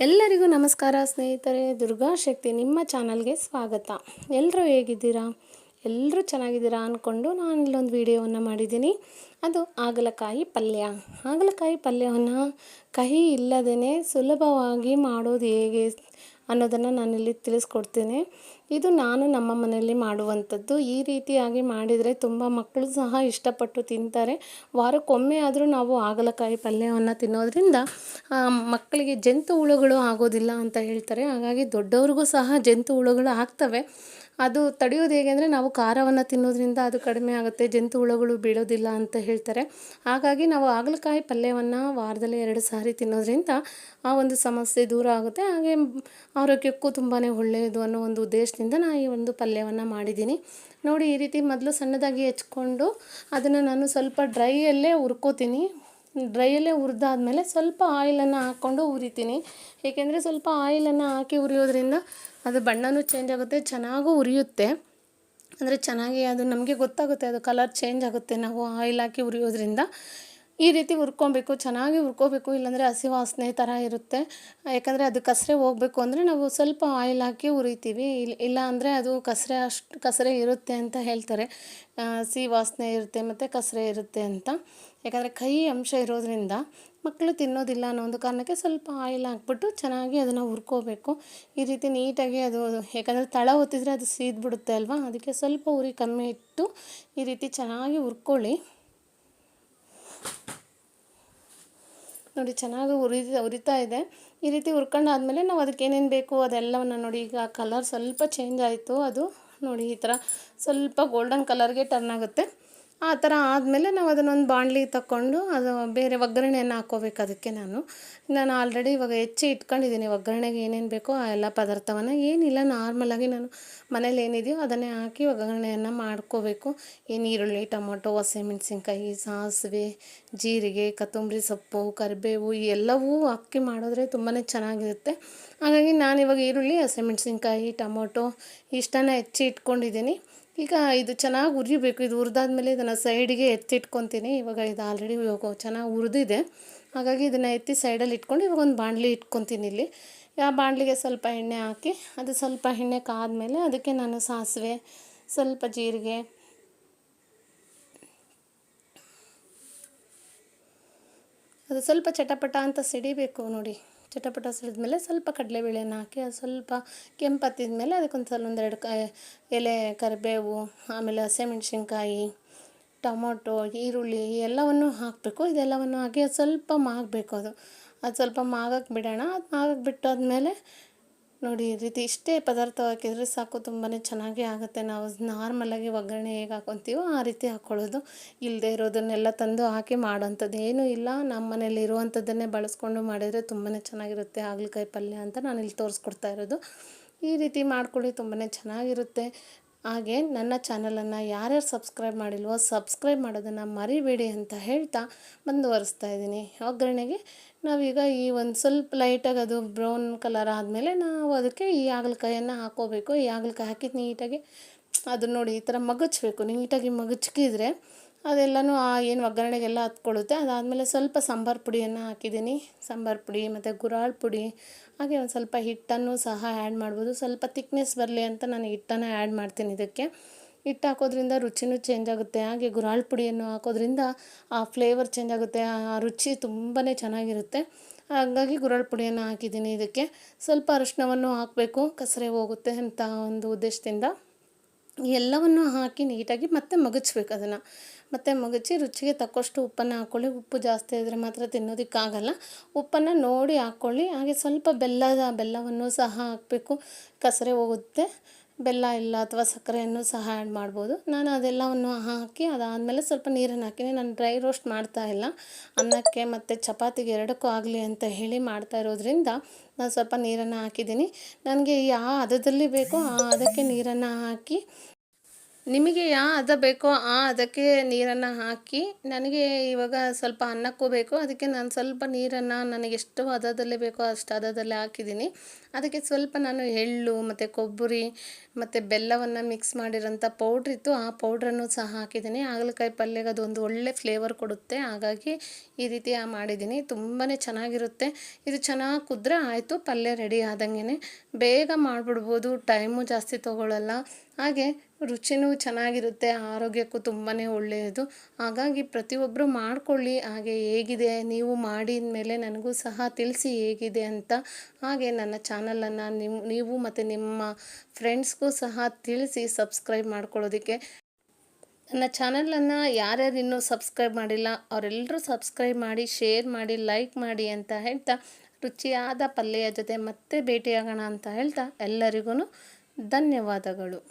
ಎಲ್ಲರಿಗೂ ನಮಸ್ಕಾರ ಸ್ನೇಹಿತರೆ, ದುರ್ಗಾ ಶಕ್ತಿ ನಿಮ್ಮ ಚಾನಲ್ಗೆ ಸ್ವಾಗತ. ಎಲ್ಲರೂ ಹೇಗಿದ್ದೀರಾ? ಎಲ್ಲರೂ ಚೆನ್ನಾಗಿದ್ದೀರಾ ಅಂದ್ಕೊಂಡು ನಾನು ಇಲ್ಲೊಂದು ವಿಡಿಯೋವನ್ನು ಮಾಡಿದ್ದೀನಿ. ಅದು ಹಾಗಲಕಾಯಿ ಪಲ್ಯ. ಹಾಗಲಕಾಯಿ ಪಲ್ಯವನ್ನು ಕಹಿ ಇಲ್ಲದೇ ಸುಲಭವಾಗಿ ಮಾಡೋದು ಹೇಗೆ ಅನ್ನೋದನ್ನು ನಾನಿಲ್ಲಿ ತಿಳಿಸ್ಕೊಡ್ತೀನಿ. ಇದು ನಾನು ನಮ್ಮ ಮನೆಯಲ್ಲಿ ಮಾಡುವಂಥದ್ದು. ಈ ರೀತಿಯಾಗಿ ಮಾಡಿದರೆ ತುಂಬ ಮಕ್ಕಳು ಸಹ ಇಷ್ಟಪಟ್ಟು ತಿಂತಾರೆ. ವಾರಕ್ಕೊಮ್ಮೆ ಆದರೂ ನಾವು ಹಾಗಲಕಾಯಿ ಪಲ್ಯವನ್ನು ತಿನ್ನೋದ್ರಿಂದ ಮಕ್ಕಳಿಗೆ ಜಂತು ಹುಳುಗಳು ಆಗೋದಿಲ್ಲ ಅಂತ ಹೇಳ್ತಾರೆ. ಹಾಗಾಗಿ ದೊಡ್ಡವ್ರಿಗೂ ಸಹ ಜಂತು ಹುಳುಗಳು ಆಗ್ತವೆ. ಅದು ತಡೆಯೋದು ಹೇಗೆ ಅಂದರೆ ನಾವು ಖಾರವನ್ನು ತಿನ್ನೋದ್ರಿಂದ ಅದು ಕಡಿಮೆ ಆಗುತ್ತೆ, ಜಂತು ಹುಳುಗಳು ಬೀಳೋದಿಲ್ಲ ಅಂತ ಹೇಳ್ತಾರೆ. ಹಾಗಾಗಿ ನಾವು ಹಾಗಲಕಾಯಿ ಪಲ್ಯವನ್ನು ವಾರದಲ್ಲಿ ಎರಡು ಸಾರಿ ತಿನ್ನೋದ್ರಿಂದ ಆ ಒಂದು ಸಮಸ್ಯೆ ದೂರ ಆಗುತ್ತೆ. ಹಾಗೆ ಆರೋಗ್ಯಕ್ಕೂ ತುಂಬಾ ಒಳ್ಳೆಯದು ಅನ್ನೋ ಒಂದು ಉದ್ದೇಶದಿಂದ ನಾನು ಈ ಒಂದು ಪಲ್ಯವನ್ನು ಮಾಡಿದ್ದೀನಿ. ನೋಡಿ ಈ ರೀತಿ ಮೊದಲು ಸಣ್ಣದಾಗಿ ಹೆಚ್ಕೊಂಡು ಅದನ್ನು ನಾನು ಸ್ವಲ್ಪ ಡ್ರೈಯಲ್ಲೇ ಹುರ್ಕೋತೀನಿ. ಡ್ರೈಯಲ್ಲೇ ಹುರಿದಾದ್ಮೇಲೆ ಸ್ವಲ್ಪ ಆಯಿಲನ್ನು ಹಾಕ್ಕೊಂಡು ಹುರಿತೀನಿ. ಏಕೆಂದರೆ ಸ್ವಲ್ಪ ಆಯಿಲನ್ನು ಹಾಕಿ ಹುರಿಯೋದ್ರಿಂದ ಅದು ಬಣ್ಣನೂ ಚೇಂಜ್ ಆಗುತ್ತೆ, ಚೆನ್ನಾಗೂ ಉರಿಯುತ್ತೆ. ಅಂದರೆ ಚೆನ್ನಾಗಿ ಅದು ನಮಗೆ ಗೊತ್ತಾಗುತ್ತೆ ಅದು ಕಲರ್ ಚೇಂಜ್ ಆಗುತ್ತೆ ನಾವು ಆಯಿಲ್ ಹಾಕಿ ಹುರಿಯೋದ್ರಿಂದ. ಈ ರೀತಿ ಹುರ್ಕೊಬೇಕು, ಚೆನ್ನಾಗಿ ಹುರ್ಕೋಬೇಕು, ಇಲ್ಲಾಂದರೆ ಹಸಿ ವಾಸನೆ ಥರ ಇರುತ್ತೆ. ಯಾಕಂದರೆ ಅದು ಕಸರೆ ಹೋಗಬೇಕು ಅಂದರೆ ನಾವು ಸ್ವಲ್ಪ ಆಯಿಲ್ ಹಾಕಿ ಹುರಿತೀವಿ. ಇಲ್ಲ ಇಲ್ಲ ಅಂದರೆ ಅದು ಕಸರೆ ಅಷ್ಟು, ಕಸರೆ ಇರುತ್ತೆ ಅಂತ ಹೇಳ್ತಾರೆ. ಸಿಹಿ ವಾಸನೆ ಇರುತ್ತೆ ಮತ್ತು ಕಸರೆ ಇರುತ್ತೆ ಅಂತ. ಯಾಕಂದರೆ ಕಹಿ ಅಂಶ ಇರೋದ್ರಿಂದ ಮಕ್ಕಳು ತಿನ್ನೋದಿಲ್ಲ ಅನ್ನೋ ಒಂದು ಕಾರಣಕ್ಕೆ ಸ್ವಲ್ಪ ಆಯಿಲ್ ಹಾಕ್ಬಿಟ್ಟು ಚೆನ್ನಾಗಿ ಅದನ್ನು ಹುರ್ಕೋಬೇಕು. ಈ ರೀತಿ ನೀಟಾಗಿ ಅದು, ಯಾಕಂದರೆ ತಳ ಹೊತ್ತಿದ್ರೆ ಅದು ಸೀದ್ಬಿಡುತ್ತೆ ಅಲ್ವಾ? ಅದಕ್ಕೆ ಸ್ವಲ್ಪ ಉರಿ ಕಮ್ಮಿ ಇಟ್ಟು ಈ ರೀತಿ ಚೆನ್ನಾಗಿ ಹುರ್ಕೊಳ್ಳಿ. ನೋಡಿ, ಚೆನ್ನಾಗಿ ಉರಿ ಉರಿತಾ ಇದೆ. ಈ ರೀತಿ ಉರ್ಕೊಂಡಾದ್ಮೇಲೆ ನಾವು ಅದಕ್ಕೆ ಏನೇನು ಬೇಕು, ಅದೆಲ್ಲವನ್ನು ನೋಡಿ, ಈಗ ಕಲರ್ ಸ್ವಲ್ಪ ಚೇಂಜ್ ಆಯಿತು. ಅದು ನೋಡಿ, ಈ ಥರ ಸ್ವಲ್ಪ ಗೋಲ್ಡನ್ ಕಲರ್ಗೆ ಟರ್ನ್ ಆಗುತ್ತೆ. ಆ ಥರ ಆದಮೇಲೆ ನಾವು ಅದನ್ನೊಂದು ಬಾಣಲಿ ತಗೊಂಡು ಅದು ಬೇರೆ ಒಗ್ಗರಣೆಯನ್ನು ಹಾಕ್ಕೋಬೇಕು ಅದಕ್ಕೆ ನಾನು. ನಾನು ಆಲ್ರೆಡಿ ಇವಾಗ ಹೆಚ್ಚಿ ಇಟ್ಕೊಂಡಿದ್ದೀನಿ ಒಗ್ಗರಣೆಗೆ ಏನೇನು ಬೇಕೋ ಆ ಎಲ್ಲ ಪದಾರ್ಥವನ್ನು. ಏನಿಲ್ಲ ನಾರ್ಮಲಾಗಿ ನಾನು ಮನೇಲಿ ಏನಿದೆಯೋ ಅದನ್ನೇ ಹಾಕಿ ಒಗ್ಗರಣೆಯನ್ನು ಮಾಡ್ಕೋಬೇಕು. ಏನು ಈರುಳ್ಳಿ, ಟೊಮೊಟೊ, ಹಸಿಮೆಣ್ಸಿನ್ಕಾಯಿ, ಸಾಸಿವೆ, ಜೀರಿಗೆ, ಕೊತ್ತಂಬರಿ ಸೊಪ್ಪು, ಕರಿಬೇವು ಎಲ್ಲವೂ ಹಾಕಿ ಮಾಡಿದ್ರೆ ತುಂಬಾ ಚೆನ್ನಾಗಿರುತ್ತೆ. ಹಾಗಾಗಿ ನಾನು ಇವಾಗ ಈರುಳ್ಳಿ, ಹಸಿಮೆಣ್ಸಿನ್ಕಾಯಿ, ಟೊಮೊಟೊ ಇಷ್ಟನ್ನು ಹೆಚ್ಚಿ ಇಟ್ಕೊಂಡಿದ್ದೀನಿ. ಈಗ ಇದು ಚೆನ್ನಾಗಿ ಉರಿಬೇಕು. ಇದು ಹುರಿದಾದ್ಮೇಲೆ ಇದನ್ನು ಸೈಡಿಗೆ ಎತ್ತಿಟ್ಕೊತೀನಿ. ಇವಾಗ ಇದು ಆಲ್ರೆಡಿ ಇವಾಗ ಚೆನ್ನಾಗಿ ಹುರಿದಿದೆ ಹಾಗಾಗಿ ಇದನ್ನು ಎತ್ತಿ ಸೈಡಲ್ಲಿ ಇಟ್ಕೊಂಡು ಇವಾಗ ಒಂದು ಬಾಣಲಿ ಇಟ್ಕೊತೀನಿ ಇಲ್ಲಿ. ಆ ಬಾಣಲಿಗೆ ಸ್ವಲ್ಪ ಎಣ್ಣೆ ಹಾಕಿ, ಅದು ಸ್ವಲ್ಪ ಎಣ್ಣೆ ಕಾದ್ಮೇಲೆ ಅದಕ್ಕೆ ನಾನು ಸಾಸಿವೆ, ಸ್ವಲ್ಪ ಜೀರಿಗೆ, ಅದು ಸ್ವಲ್ಪ ಚಟಪಟ ಅಂತ ಸಿಡಿಬೇಕು ನೋಡಿ. ಚಟಪಟ ಸಿಡಿದ್ಮೇಲೆ ಸ್ವಲ್ಪ ಕಡಲೆಬೇಳೆನ ಹಾಕಿ, ಅದು ಸ್ವಲ್ಪ ಕೆಂಪತ್ತಿದ ಮೇಲೆ ಅದಕ್ಕೊಂದು ಸಲ ಒಂದೆರಡು ಕ, ಎಲೆ, ಕರಿಬೇವು, ಆಮೇಲೆ ಹಸಿಮೆಣ್ಸಿನ್ಕಾಯಿ, ಟೊಮೊಟೊ, ಈರುಳ್ಳಿ ಎಲ್ಲವನ್ನು ಹಾಕಬೇಕು. ಇದೆಲ್ಲವನ್ನು ಹಾಕಿ ಅದು ಸ್ವಲ್ಪ ಮಾಗಬೇಕು ಅದು. ಅದು ಸ್ವಲ್ಪ ಮಾಗಕ್ಕೆ ಬಿಡೋಣ. ಅದು ಮಾಗಕ್ಕೆ ಬಿಟ್ಟಾದ್ಮೇಲೆ ನೋಡಿ, ಈ ರೀತಿ ಇಷ್ಟೇ ಪದಾರ್ಥ ಹಾಕಿದರೆ ಸಾಕು ತುಂಬಾ ಚೆನ್ನಾಗಿ ಆಗುತ್ತೆ. ನಾವು ನಾರ್ಮಲಾಗಿ ಒಗ್ಗರಣೆ ಹೇಗೆ ಹಾಕೊತೀವೋ ಆ ರೀತಿ ಹಾಕ್ಕೊಳ್ಳೋದು ಇಲ್ಲದೆ ಇರೋದನ್ನೆಲ್ಲ ತಂದು ಹಾಕಿ ಮಾಡೋಂಥದ್ದು ಏನೂ ಇಲ್ಲ, ನಮ್ಮ ಮನೇಲಿ ಇರುವಂಥದ್ದನ್ನೇ ಬಳಸ್ಕೊಂಡು ಮಾಡಿದರೆ ತುಂಬಾ ಚೆನ್ನಾಗಿರುತ್ತೆ ಹಾಗಲಕಾಯಿ ಪಲ್ಯ ಅಂತ ನಾನು ಇಲ್ಲಿ ತೋರಿಸ್ಕೊಡ್ತಾ ಇರೋದು. ಈ ರೀತಿ ಮಾಡ್ಕೊಳ್ಳಿ ತುಂಬಾ ಚೆನ್ನಾಗಿರುತ್ತೆ. ಹಾಗೆ ನನ್ನ ಚಾನಲನ್ನು ಯಾರ್ಯಾರು ಸಬ್ಸ್ಕ್ರೈಬ್ ಮಾಡಿಲ್ವೋ ಸಬ್ಸ್ಕ್ರೈಬ್ ಮಾಡೋದನ್ನು ಮರಿಬೇಡಿ ಅಂತ ಹೇಳ್ತಾ ಮುಂದುವರಿಸ್ತಾ ಇದ್ದೀನಿ. ಒಗ್ಗರಣೆಗೆ ನಾವೀಗ ಈ ಒಂದು ಸ್ವಲ್ಪ ಲೈಟಾಗಿ ಅದು ಬ್ರೌನ್ ಕಲರ್ ಆದಮೇಲೆ ನಾವು ಅದಕ್ಕೆ ಈ ಹಾಗಲಕಾಯನ್ನು ಹಾಕೋಬೇಕು ಈ ಹಾಗಲಕಾಯಿ ಹಾಕಿ ನೀಟಾಗಿ ಅದನ್ನ ನೋಡಿ ಈ ಥರ ಮಗಚ್ಬೇಕು. ನೀಟಾಗಿ ಮಗಚ್ಕಿದ್ರೆ ಅದೆಲ್ಲನೂ ಆ ಏನು ಒಗ್ಗರಣೆಗೆಲ್ಲ ಹತ್ಕೊಳ್ಳುತ್ತೆ. ಅದಾದಮೇಲೆ ಸ್ವಲ್ಪ ಸಾಂಬಾರು ಪುಡಿಯನ್ನು ಹಾಕಿದ್ದೀನಿ. ಸಾಂಬಾರು ಪುಡಿ ಮತ್ತು ಗುರಾಳ್ ಪುಡಿ, ಹಾಗೆ ಒಂದು ಸ್ವಲ್ಪ ಹಿಟ್ಟನ್ನು ಸಹ ಆ್ಯಡ್ ಮಾಡ್ಬೋದು. ಸ್ವಲ್ಪ ತಿಕ್ನೆಸ್ ಬರಲಿ ಅಂತ ನಾನು ಹಿಟ್ಟನ್ನು ಆ್ಯಡ್ ಮಾಡ್ತೀನಿ ಇದಕ್ಕೆ. ಹಿಟ್ಟು ಹಾಕೋದ್ರಿಂದ ರುಚಿನೂ ಚೇಂಜ್ ಆಗುತ್ತೆ. ಹಾಗೆ ಗುರಾಳ್ ಪುಡಿಯನ್ನು ಹಾಕೋದ್ರಿಂದ ಆ ಫ್ಲೇವರ್ ಚೇಂಜ್ ಆಗುತ್ತೆ. ಆ ರುಚಿ ತುಂಬಾ ಚೆನ್ನಾಗಿರುತ್ತೆ. ಹಾಗಾಗಿ ಗುರಾಳ್ ಪುಡಿಯನ್ನು ಹಾಕಿದ್ದೀನಿ ಇದಕ್ಕೆ. ಸ್ವಲ್ಪ ಅರಿಶಿನವನ್ನು ಹಾಕಬೇಕು. ಕಸರೆ ಹೋಗುತ್ತೆ ಅಂತ ಒಂದು ಉದ್ದೇಶದಿಂದ. ಎಲ್ಲವನ್ನು ಹಾಕಿ ನೀಟಾಗಿ ಮತ್ತೆ ಮಗಚ್ಬೇಕು ಅದನ್ನು. ಮತ್ತೆ ಮಗಚಿ ರುಚಿಗೆ ತಕ್ಕಷ್ಟು ಉಪ್ಪನ್ನು ಹಾಕ್ಕೊಳ್ಳಿ ಉಪ್ಪು ಜಾಸ್ತಿ ಇದ್ದರೆ ಮಾತ್ರ ತಿನ್ನೋದಕ್ಕಾಗಲ್ಲ. ಉಪ್ಪನ್ನು ನೋಡಿ ಹಾಕ್ಕೊಳ್ಳಿ ಹಾಗೆ ಸ್ವಲ್ಪ ಬೆಲ್ಲದ ಬೆಲ್ಲವನ್ನು ಸಹ ಹಾಕಬೇಕು. ಕಸರೆ ಹೋಗುತ್ತೆ. ಬೆಲ್ಲ ಇಲ್ಲ ಅಥವಾ ಸಕ್ಕರೆಯನ್ನು ಸಹ ಆ್ಯಡ್ ಮಾಡ್ಬೋದು. ನಾನು ಅದೆಲ್ಲವನ್ನು ಹಾಕಿ ಅದಾದಮೇಲೆ ಸ್ವಲ್ಪ ನೀರನ್ನು ಹಾಕಿನಿ ನಾನು ಡ್ರೈ ರೋಸ್ಟ್ ಮಾಡ್ತಾ ಇಲ್ಲ. ಅನ್ನಕ್ಕೆ ಮತ್ತು ಚಪಾತಿಗೆ ಎರಡಕ್ಕೂ ಆಗಲಿ ಅಂತ ಹೇಳಿ ಮಾಡ್ತಾ ಇರೋದ್ರಿಂದ ನಾನು ಸ್ವಲ್ಪ ನೀರನ್ನು ಹಾಕಿದ್ದೀನಿ. ನನಗೆ ಯಾವ ಹದದಲ್ಲಿ ಬೇಕೋ, ಆ ಅದಕ್ಕೆ ನೀರನ್ನು ಹಾಕಿ ನಿಮಗೆ ಯಾವ ಹದ ಬೇಕೋ ಆ ಅದಕ್ಕೆ ನೀರನ್ನು ಹಾಕಿ, ನನಗೆ ಇವಾಗ ಸ್ವಲ್ಪ ಅನ್ನಕ್ಕೂ ಬೇಕು ಅದಕ್ಕೆ ನಾನು ಸ್ವಲ್ಪ ನೀರನ್ನು ನನಗೆ ಎಷ್ಟು ಅದದಲ್ಲೇ ಬೇಕೋ ಅಷ್ಟು ಅದದಲ್ಲೇ ಹಾಕಿದ್ದೀನಿ. ಅದಕ್ಕೆ ಸ್ವಲ್ಪ ನಾನು ಎಳ್ಳು ಮತ್ತು ಕೊಬ್ಬರಿ ಮತ್ತು ಬೆಲ್ಲವನ್ನು ಮಿಕ್ಸ್ ಮಾಡಿರೋಂಥ ಪೌಡ್ರ್ ಇತ್ತು, ಆ ಪೌಡ್ರನ್ನು ಸಹ ಹಾಕಿದ್ದೀನಿ. ಹಾಗಲಕಾಯಿ ಪಲ್ಯಗೆ ಒಂದು ಒಳ್ಳೆ ಫ್ಲೇವರ್ ಕೊಡುತ್ತೆ. ಹಾಗಾಗಿ ಈ ರೀತಿ ಮಾಡಿದ್ದೀನಿ. ತುಂಬಾ ಚೆನ್ನಾಗಿರುತ್ತೆ. ಇದು ಚೆನ್ನಾಗಿ ಕುದ್ರೆ ಆಯಿತು, ಪಲ್ಯ ರೆಡಿ ಆದಂಗೆ ಬೇಗ ಮಾಡಿಬಿಡ್ಬೋದು ಟೈಮು ಜಾಸ್ತಿ ತೊಗೊಳ್ಳಲ್ಲ ಹಾಗೆ ರುಚಿನೂ ಚೆನ್ನಾಗಿರುತ್ತೆ, ಆರೋಗ್ಯಕ್ಕೂ ತುಂಬಾ ಒಳ್ಳೆಯದು. ಹಾಗಾಗಿ ಪ್ರತಿಯೊಬ್ಬರು ಮಾಡಿಕೊಳ್ಳಿ, ಹಾಗೆ ಹೇಗಿದೆ, ನೀವು ಮಾಡಿದ ಮೇಲೆ ನನಗೂ ಸಹ ತಿಳಿಸಿ ಹೇಗಿದೆ ಅಂತ. ಹಾಗೆ ನನ್ನ ಚಾನಲನ್ನು ನಿಮ್ಮ ನೀವು ಮತ್ತು ನಿಮ್ಮ ಫ್ರೆಂಡ್ಸ್ಗೂ ಸಹ ತಿಳಿಸಿ ಸಬ್ಸ್ಕ್ರೈಬ್ ಮಾಡ್ಕೊಳ್ಳೋದಕ್ಕೆ. ನನ್ನ ಚಾನಲನ್ನು ಯಾರ್ಯಾರು ಇನ್ನೂ ಸಬ್ಸ್ಕ್ರೈಬ್ ಮಾಡಿಲ್ಲ, ಅವರೆಲ್ಲರೂ ಸಬ್ಸ್ಕ್ರೈಬ್ ಮಾಡಿ, ಶೇರ್ ಮಾಡಿ, ಲೈಕ್ ಮಾಡಿ ಅಂತ ಹೇಳ್ತಾ, ರುಚಿಯಾದ ಪಲ್ಯದ ಜೊತೆ ಮತ್ತೆ ಭೇಟಿಯಾಗೋಣ ಅಂತ ಹೇಳ್ತಾ, ಎಲ್ಲರಿಗೂ ಧನ್ಯವಾದಗಳು.